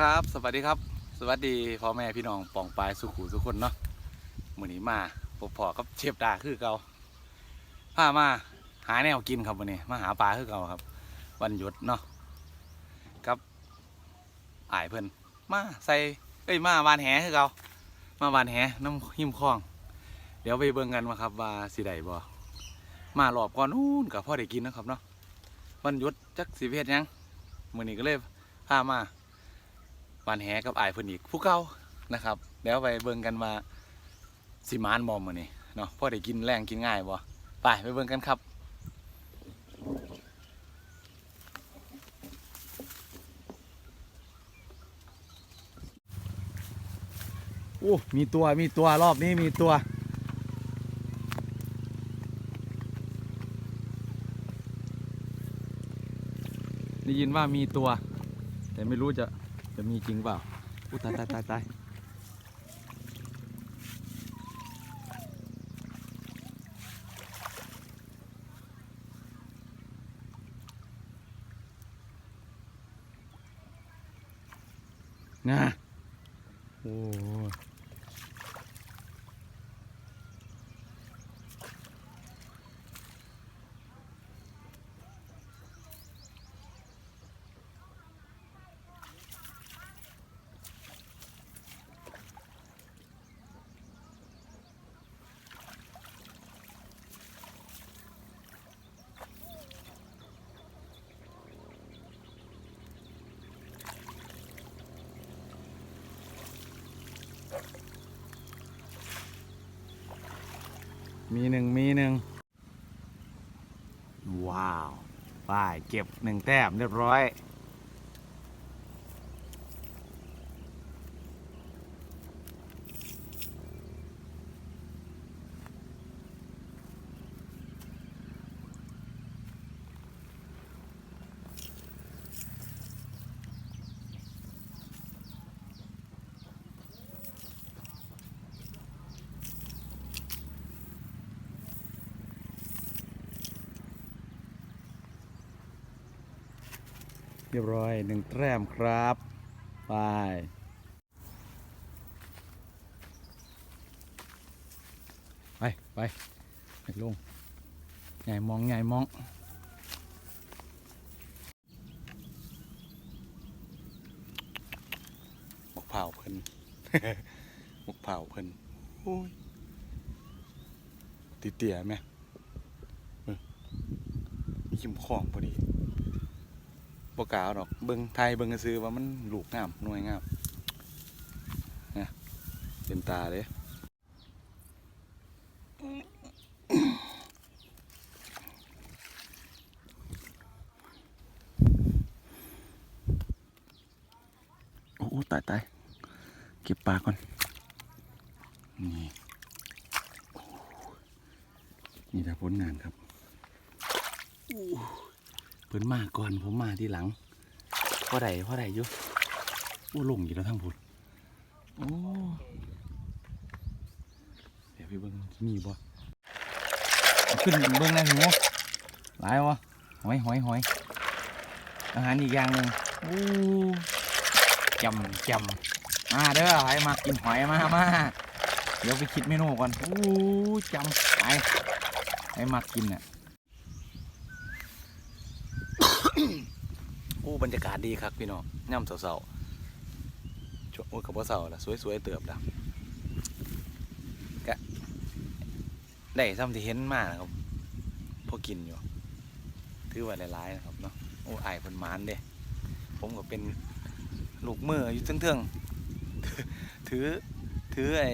ครับ สวัสดีครับ สวัสดีพ่อแม่พี่น้องปองปายสุขุทุกคนเนาะมื้อนี้มาพบพอกับเชฟดาคือเกาพามาหาแนวกินครับวันนี้มาหาปลาคือเกาครับ วันหยุดเนาะกับอ้ายเพิ่อนมาใส่เอ้ยมาวานแหคือเกามาวานแหน้ำหิมคลอง เดี๋ยวไปเบิ่งกันว่าครับว่าสิได้บ่มารอบก่อนนู้นกับพ่อได้กินนะครับเนาะวันหยุดจักสิเพศยังมื้อนี้ก็เลยพามาานแหกับอายเพิ่นอีกผู้เก่านะครับเดี๋ยวไปเบิ่งกันมาสิมานบอมมื้อนี้เนาะพ่อได้กินแรงกินง่ายบ่ไปไปเบิ่งกันครับโอ้มีตัวมีตัวรอบนี้มีตัวได้ยินว่ามีตัว แต่ไม่รู้จะ จะมีจริงเปล่าอู้ตายตายตายตายนะโอ้ มีหนึ่งมีหนึ่งว้าว ไปเก็บหนึ่งแต้มเรียบร้อย เรียบร้อยหนึ่งแต้มครับไปไปไปไลงใหญ่มองใหญ่มองมกเผาเพิ่นมกเผาเพิ่นโอ้ยติเตี่ยไหมมีขิมของพอดี บกล้าวดอกเบิงไทยเบิงซื้อว่ามันลูกงามหน่วยงามนะเป็นตาเลยโอ้โอ้ตายตายเก็บปลาก่อน นี่นี่แต่ผลงานครับ เพิ่นมาก่อนผมมาทีหลังพ่อใดพ่อใดอยู่โอ้ลงอยู่แล้วทั้งพุ่นโอ้เดี๋ยวไปเบิ่งมีบ่เอาขึ้นเบิ่งในหูหลายวะหอยหอยหอยอาหารอีกอย่างหนึ่งโอ้จำจำมาเด้อใครมากินหอยมามาเดี๋ยวไปคิดเมนูก่อนโอ้จำไปใครมากินน่ะ โอ้ บรรยากาศดีครับพี่น้องย่ำเสาๆช่วงโอ้ยกับว่าเสาละสวยๆเติบละกะได้ซ้ำที่เห็นมากนะครับพอกินอยู่ถือว่าหลายๆนะครับเนาะโอ้ไอายเพิ่นมานเด้ผมก็เป็นลูกมืออยู่เทิงๆถือถือไอ้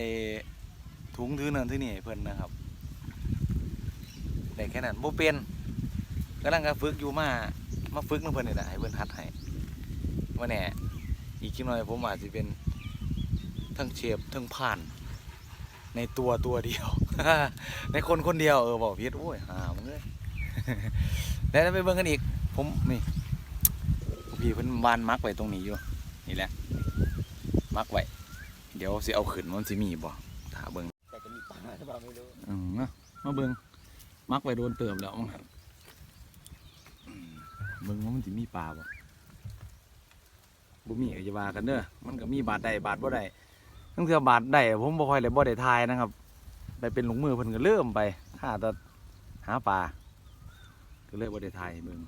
ถุงถือเนินถือนี่เพิ่นนะครับได้แค่นั้นบ่เป็นกำลังก็ฝึกอยู่มา มาฝึกน้ำเพิ่นนี่แหละให้เพิ่นหัดให้ว่าแหน่อีกคิดหน่อยผมอาจจะเป็นทั้งเชฟทั้งผ่าน ในตัวตัวเดียว ในคนคนเดียวเออบอกพีดโอ้ยหามึงเลยแล้วไปเบิ่งกันอีก ผมนี่พี่เพิ่นวานมักไว้ตรงนี้อยู่นี่แหละมักไว้เดี๋ยวสิเอาขึ้นมันสิมีบ่ถ้าเบิ่งแต่จะมีปลาหรือเปล่าไม่รู้อืมมามาเบิ่งมักไว้โดนเติมแล้วมั้งอืม เบิ่งว่ามันสิมีปลาบ่บ่มีก็อย่าว่ากันเด้อมันก็มีบาทใดบาทบ่ได้ทั้งเทื่อบาทได้ผมบ่ค่อยได้บ่ได้ทายนะครับ ไปเป็นหลงมือเพิ่นก็เริ่มไปหาแต่หาปลาก็เลยบ่ได้ทายเบิ่ง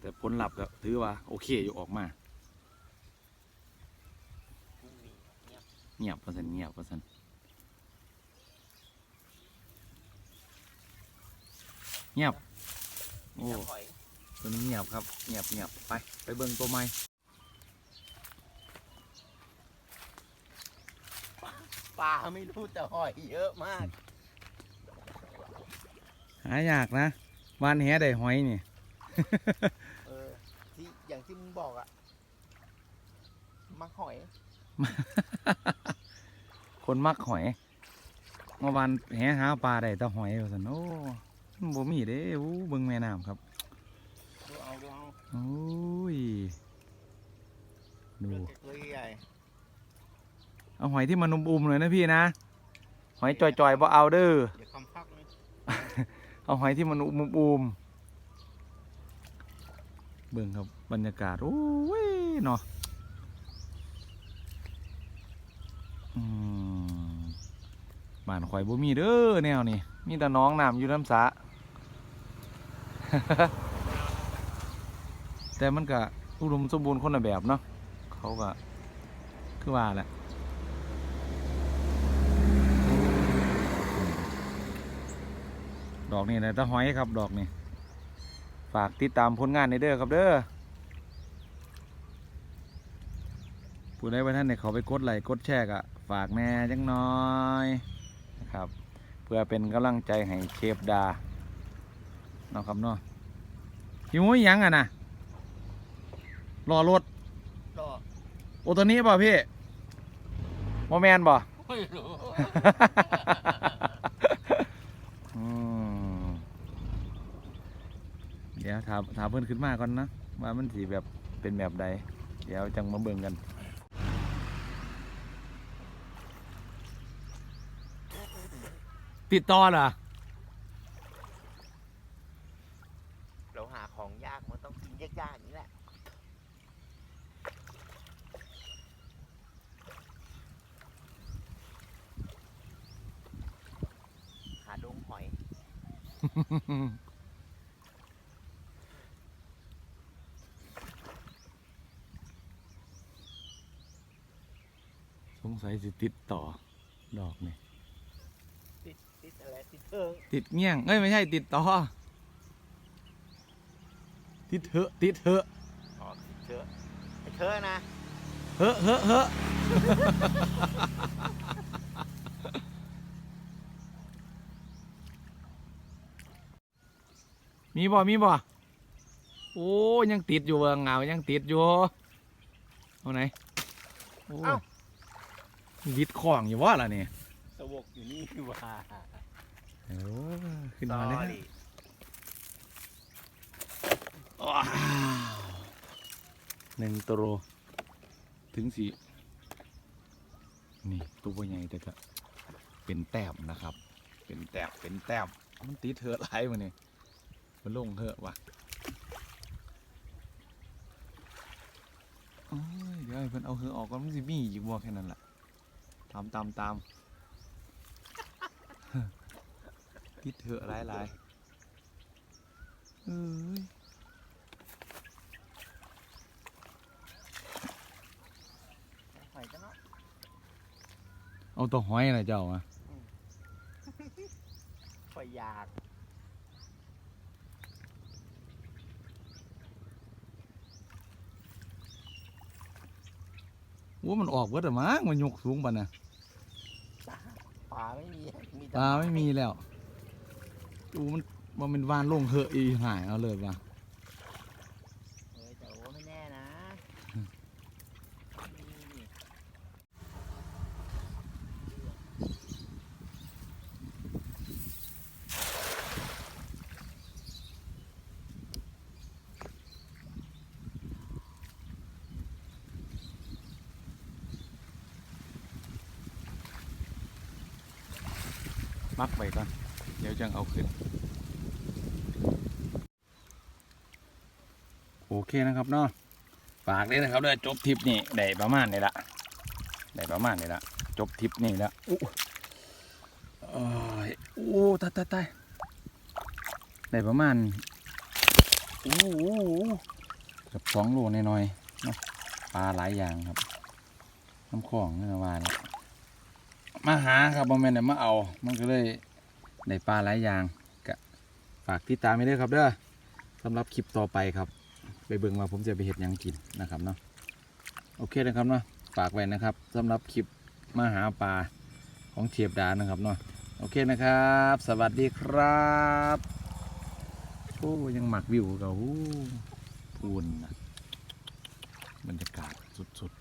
แต่ผลลัพธ์ก็ถือว่า โอเคอยู่ออกมาเงียบว่าซั่นเงียบว่าซั่นเงียบ โอ้หอย ตัวนี้เงียบครับเงียบเงียบไป ไปเบิ่งตัวใหม่ปลาไม่รู้แต่หอยเยอะมาก หายากนะวานแหได้หอยนี่ เออที่อย่างที่มึงบอกอะมักหอย คนมักหอยเมื่อวานแหหาปลาได้แต่หอยว่าซั่นโอ้มัน บ่มีเด้อู้เบิ่งแม่น้ำครับดูเอาดูเอาโอ้ยดูตัวใหญ่เอาหอยที่มันอุ้มๆเลยนะพี่นะหอยจ่อยๆบ่เอาเด้อเดี๋ยวคำพักเลยเอาหอยที่มันอุ้มๆเบิ่งครับบรรยากาศโอ้ยเนาะอืมบ้านข่อยบ่มีเด้อแนวนี้มีแต่น้องน้ำอยู่น้ำสระ แต่มันก็อุดมสมบูรณ์คนละแบบเนาะเขาก็คือว่าแหละดอกนี่นะตะหอยครับดอกนี่ฝากติดตามผลงานในเด้อครับเด้อผู้ใดว่าท่านเนี่ยเขาไปกดไลค์กดแชร์กะฝากแน่จังน้อยนะครับ เพื่อเป็นกำลังใจให้เชฟดา นาะครับเนาะอยู่หยังอะนะรอรถก็โอตัวนี้ป่ะพี่โมแมนป่ะไม่รู้อืมเดี๋ยวถามถามเพื่อนขึ้นมาก่อนนะว่ามันสีแบบเป็นแบบใด เดี๋ยวจังมาเบิ่งกันติดต่อเหรอ เราหาของยากมันต้องกินยากๆอย่างนี้แหละ หาดงหอย สงสัยสิติดต่อ ดอกนี่ติดติดอะไรติดเทิงติดเงี้ยง เอ้ย ไม่ใช่ติดต่อ ติดเถอะ ติดเถอะอ๋อติดเชื้อไอ้เชื้อนะ เฮ้อะเฮ้อะเฮ้อะ มีบ่ มีบ่ โอ้ยังติดอยู่เบิ่งเงายังติดอยู่ เอาไหนโอ้วิดของอยู่ว่าล่ะนี่สวกอยู่นี่ว่าโอ้ขึ้นมาแล้ว Sorry ว้าวหนึ่งตัวถึงสีนี่ตัวใหญ่แต่ก็เป็นแต้มนะครับ เป็นแต้มเป็นแต้มมันติดเถอะไรมันนี่ มันลงเถอะว่ะโอ้ยเดี๋ยวให้เพิ่นเอาเถอะออกก่อนมันสิมีอีกบ่แค่นั้นแหละตามตามตามติดเถอะหลายหลายเอ้ยหอยจังเนาะเอาตัวหอยนะเจ้าอะ หอยยาก ว่ามันออกเบิดอะมั้งมันยกสูงปะนะปลาไม่มีมีปลาไม่มีแล้วดูมันมันเป็นวานลงเหอะอีหายเอาเลยว่ะ เออแต่ว่าไม่แน่นะนี่ มักไปก่อน เดี๋ยวจังเอาขึ้น โอเคนะครับเนาะฝากเลยนะครับเด้อจบทริปนี่ได้ประมาณนี้ละได้ประมาณนี้ละจบทริปนี่ละอู้โอ้ยอู้ตายตายตายได้ประมาณอู้อู้อู้เกือบสองโลน่อยๆเนาะปลาหลายอย่างครับน้ำของนี่นะว่าแล้ว มาหาครับบอมแมนเนี่ยมาเอา มันก็เลยได้ปลาหลายอย่างก็ฝากติดตามไปด้วยครับเด้อสำหรับคลิปต่อไปครับ ไปเบิ่งว่าผมจะไปเห็ดหยังกินนะครับเนาะโอเคนะครับเนาะฝากไว้นะครับสำหรับคลิปมาหาปลาของเทียบดานะครับเนาะโอเคนะครับ สวัสดีครับโอ้ยังหมักวิวกับพูนนะบรรยากาศสุด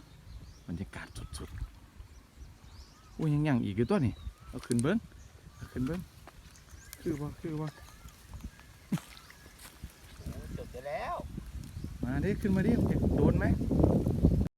ๆบรรยากาศสุดๆ อ้ยังยังอีกอยู่ตัวนี่เอาขึ้นเบิ้งเอาขึ้นเบิ้งคือว่าคือว่าจบไปแล้ว มาดิขึ้นมาดิโดนไหม